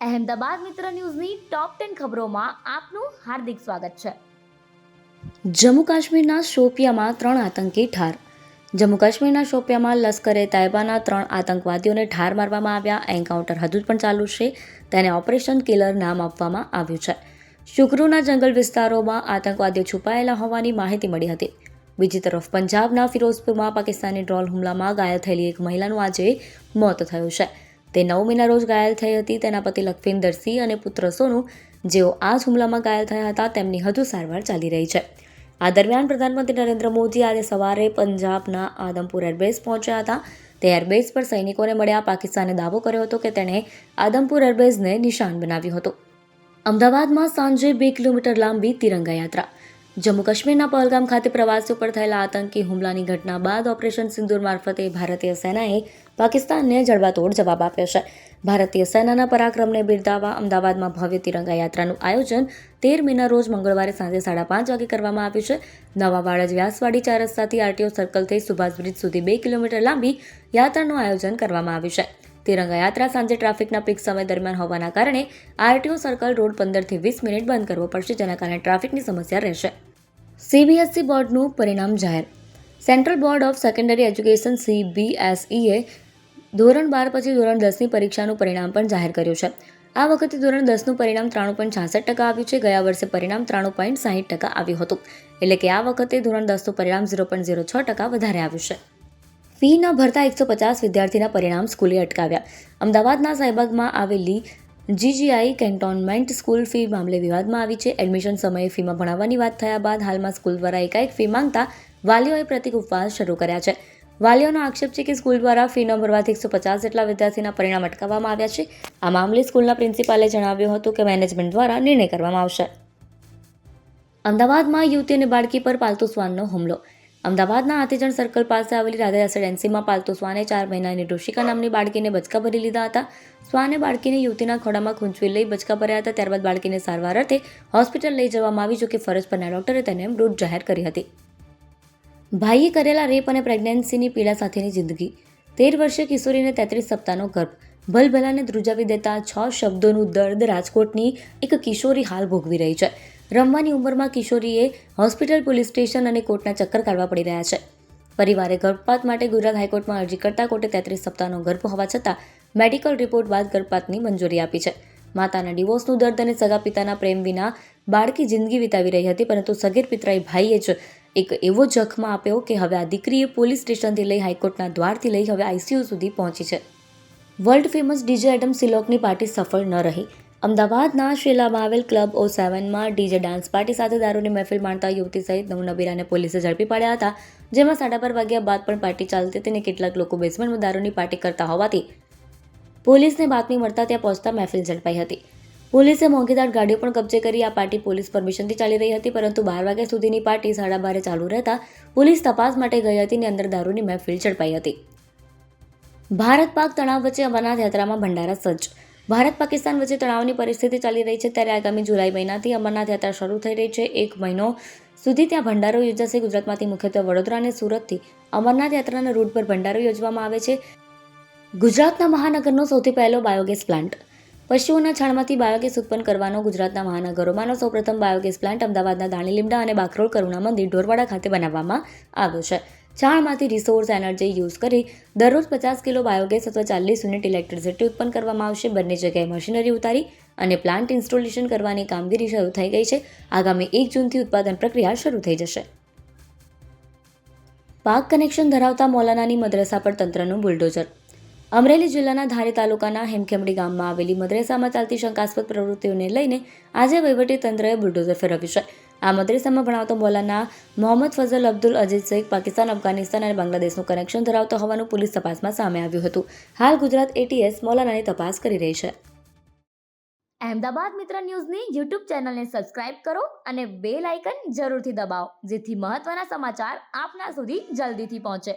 અહેમદાબાદ મિત્ર ન્યૂઝની top ten ખબરોમાં આપનું હાર્દિક સ્વાગત છે. જમ્મુ કાશ્મીરના શોપિયામાં ત્રણ આતંકી ઠાર. જમ્મુ કાશ્મીરના શોપિયામાં લશ્કરે તાયબાના ત્રણ આતંકવાદીઓને ઠાર મારવામાં આવ્યા. એન્કાઉન્ટર હજુ પણ ચાલુ છે. તેને ઓપરેશન કિલર નામ આપવામાં આવ્યું છે. શુક્રુના જંગલ વિસ્તારોમાં આતંકવાદીઓ છુપાયેલા હોવાની માહિતી મળી હતી. બીજી તરફ પંજાબના ફિરોઝપુરમાં પાકિસ્તાની ડ્રોલ હુમલામાં ઘાયલ થયેલી એક મહિલાનું આજે મોત થયું છે. તે નવ મહિના રોજ ઘાયલ થઈ હતી. તેના પતિ લખવિંદર સિંહ અને પુત્ર સોનુ, જેઓ આ જ હુમલામાં ઘાયલ થયા હતા, તેમની હજુ સારવાર ચાલી રહી છે. આ દરમિયાન પ્રધાનમંત્રી નરેન્દ્ર મોદી આજે સવારે પંજાબના આદમપુર એરબેઝ પહોંચ્યા હતા. તે એરબેઝ પર સૈનિકોને મળ્યા. પાકિસ્તાને દાવો કર્યો હતો કે તેણે આદમપુર એરબેઝને નિશાન બનાવ્યું હતું. અમદાવાદમાં સાંજે બે કિલોમીટર લાંબી તિરંગા યાત્રા જમ્મુ કાશ્મીરના પહલગામ ખાતે પ્રવાસીઓ પર થયેલા આતંકી હુમલાની ઘટના બાદ ઓપરેશન સિંદૂર મારફતે ભારતીય સેનાએ પાકિસ્તાનને જડબાતોડ જવાબ આપ્યો છે. ભારતીય સેનાના પરાક્રમને બિરદાવવા અમદાવાદમાં ભવ્ય તિરંગા યાત્રાનું આયોજન તેર મેના રોજ મંગળવારે સાંજે સાડા પાંચ વાગે કરવામાં આવ્યું છે. નવા વાડજ વ્યાસવાડી ચાર રસ્તાથી આરટીઓ સર્કલથી સુભાષ બ્રિજ સુધી બે કિલોમીટર લાંબી યાત્રાનું આયોજન કરવામાં આવ્યું છે. તિરંગા યાત્રા સાંજે ટ્રાફિકના પીક સમય દરમિયાન હોવાના કારણે આરટીઓ સર્કલ રોડ પંદરથી વીસ મિનિટ બંધ કરવો પડશે, જેના કારણે ટ્રાફિકની સમસ્યા રહેશે. સીબીએસઈ બોર્ડનું પરિણામ જાહેર. Central board of secondary education, સીબીએસઈએ, ધોરણ બાર પછી ધોરણ દસની પરીક્ષાનું પરિણામ પણ જાહેર કર્યું છે. આ વખતે ધોરણ દસનું પરિણામ ત્રાણું પોઈન્ટ છાસઠ ટકા આવ્યું છે. ગયા વર્ષે પરિણામ ત્રાણું પોઈન્ટ સાહીઠ ટકા આવ્યું હતું. એટલે કે આ વખતે ધોરણ દસનું પરિણામ ઝીરો પોઈન્ટ ઝીરો છ ટકા વધારે આવ્યું છે. ફી ન ભરતા એકસો પચાસ વિદ્યાર્થીના પરિણામ સ્કૂલે અટકાવ્યા. અમદાવાદના સાહેબાગમાં આવેલી જીજીઆઈ કેન્ટોનમેન્ટ સ્કૂલ ફી મામલે વિવાદમાં આવી છે. એડમિશન સમયે ફીમાં ભણાવવાની વાત થયા બાદ હાલમાં સ્કૂલ દ્વારા એકાએક ફી માંગતા વાલીઓએ પ્રતિક ઉપવાસ શરૂ કર્યા છે. વાલીઓનો આક્ષેપ છે કે સ્કૂલ દ્વારા ફી ન ભરવાથી એકસો પચાસ જેટલા વિદ્યાર્થીના પરિણામ અટકાવવામાં આવ્યા છે. આ મામલે સ્કૂલના પ્રિન્સિપાલે જણાવ્યું હતું કે મેનેજમેન્ટ દ્વારા નિર્ણય કરવામાં આવશે. અમદાવાદમાં યુવતી અને બાળકી પર પાલતુ શ્વાનનો હુમલો અમદાવાદના આતેજણ સર્કલ પાસે આવેલી રાધા રેસિડેન્સીમાં પાલતુ શ્વાને ચાર મહિનાની ઋષિકા નામની બાળકીને બચકા ભરી લીધા હતા. શ્વાને બાળકીને યુવતીના ખોડામાં ખૂંચવી લઈ બચકા ભર્યા હતા, ત્યારબાદ બાળકીને સારવાર અર્થે હોસ્પિટલ લઈ જવામાં આવી, જોકે ફરજ પરના ડોક્ટરે તેને મૃત જાહેર કરી હતી. ભાઈએ કરેલા રેપ અને પ્રેગ્નન્સીની પીડા સાથેની જિંદગી. તેર વર્ષીય કિશોરીને તેત્રીસ સપ્તાહનો ગર્ભ. ભલભલાને ધ્રુજાવી દેતા છ શબ્દોનું દર્દ રાજકોટની એક કિશોરી હાલ ભોગવી રહી છે. રમવાની ઉંમરમાં કિશોરીએ હોસ્પિટલ, પોલીસ સ્ટેશન અને કોર્ટના ચક્કર કાઢવા પડી રહ્યા છે. પરિવારે ગર્ભપાત માટે ગુજરાત હાઈકોર્ટમાં અરજી કરતા કોર્ટે તેત્રીસ સપ્તાહનો ગર્ભ હોવા છતાં મેડિકલ રિપોર્ટ બાદ ગર્ભપાતની મંજૂરી આપી છે. માતાના ડિવોર્સનું દર્દ અને સગા પિતાના પ્રેમ વિના બાળકી જિંદગી વિતાવી રહી હતી, પરંતુ સગીર પિતરાઈ ભાઈએ જ એક એવો જખમ આપ્યો કે હવે આ દીકરીએ પોલીસ સ્ટેશનથી લઈ હાઈકોર્ટના દ્વારથી લઈ હવે આઈસીયુ સુધી પહોંચી છે. વર્લ્ડ ફેમસ ડીજે એડમ સિલોકની પાર્ટી સફળ ન રહી. અમદાવાદના શિલામાં આવેલ ક્લબ ઓ સેવનમાં ડીજે ડાન્સ પાર્ટી સાથે દારૂની મહેફિલ માણતા યુવતી સહિત નવ નબીરાને પોલીસે ઝડપી પાડ્યા હતા, જેમાં સાડા બાર વાગ્યા બાદ પણ પાર્ટી ચાલતી હતી અને કેટલાક લોકો બેસમેન્ટમાં દારૂની પાર્ટી કરતા હોવાથી પોલીસને બાતમી મળતા ત્યાં પહોંચતા મહેફિલ ઝડપાઈ હતી. પોલીસે મોંઘીદાર ગાડીઓ પણ કબજે કરી આ પાર્ટી પોલીસ પરમિશનથી ચાલી રહી હતી, પરંતુ બાર વાગ્યા સુધીની પાર્ટી સાડા બારે ચાલુ રહેતા પોલીસ તપાસ માટે ગઈ હતી અને અંદર દારૂની મહેફિલ ઝડપાઈ હતી. ભારત પાક તણાવ વચ્ચે અમરનાથ યાત્રામાં ભંડારા સજ્જ ભારત પાકિસ્તાન વચ્ચે તણાવની પરિસ્થિતિ ચાલી રહી છે ત્યારે આગામી જુલાઈ મહિનાથી અમરનાથ યાત્રા શરૂ થઈ રહી છે. એક મહિનો સુધી ત્યાં ભંડારો યોજાશે. ગુજરાતમાંથી મુખ્યત્વે વડોદરા અને સુરતથી અમરનાથ યાત્રાના રૂટ પર ભંડારો યોજવામાં આવે છે. ગુજરાતના મહાનગરનો સૌથી પહેલો બાયોગેસ પ્લાન્ટ. પશુઓના છાણમાંથી બાયોગેસ ઉત્પન્ન કરવાનો ગુજરાતના મહાનગરોમાંનો સૌપ્રથમ બાયોગેસ પ્લાન્ટ અમદાવાદના દાણીલીમડા અને બાકરોલ કરુણા મંદિર ઢોરવાડા ખાતે બનાવવામાં આવ્યો છે. છાણમાંથી રિસોર્સ એનર્જી યુઝ કરી દરરોજ પચાસ કિલો બાયોગેસ અથવા ચાલીસ યુનિટ ઇલેક્ટ્રિસિટી ઉત્પન્ન કરવામાં આવશે. બંને જગ્યાએ મશીનરી ઉતારી અને પ્લાન્ટ ઇન્સ્ટોલેશન કરવાની કામગીરી શરૂ થઈ ગઈ છે. આગામી એક જૂનથી ઉત્પાદન પ્રક્રિયા શરૂ થઈ જશે. પાક કનેક્શન ધરાવતા મૌલાનાની મદ્રસા પર તંત્રનું બુલડોઝર અમરેલી જિલ્લાના ધારી તાલુકાના હેમખેમડી ગામમાં આવેલી મદ્રેસામાં ચાલતી શંકાસ્પદ પ્રવૃત્તિઓને લઈને આજે તંત્રએ બુલડોઝર ફેરવ્યું છે. આ મદ્રેસામાં ભણાવતો મોલાના મોહમ્મદ ફઝલ અબ્દુલ અજીઝ શેખ પાકિસ્તાન, અફઘાનિસ્તાન અને બાંગ્લાદેશનું કનેક્શન ધરાવતો હોવાનું પોલીસ તપાસમાં સામે આવ્યું હતું. હાલ ગુજરાત એટીએસ મોલાનાની તપાસ કરી રહી છે. અહેમદાબાદ મિત્ર ન્યૂઝની યુટ્યુબ ચેનલને સબસ્ક્રાઇબ કરો અને બેલ આઇકન જરૂરથી દબાવો, જેથી મહત્વના સમાચાર આપના સુધી જલ્દીથી પહોંચે.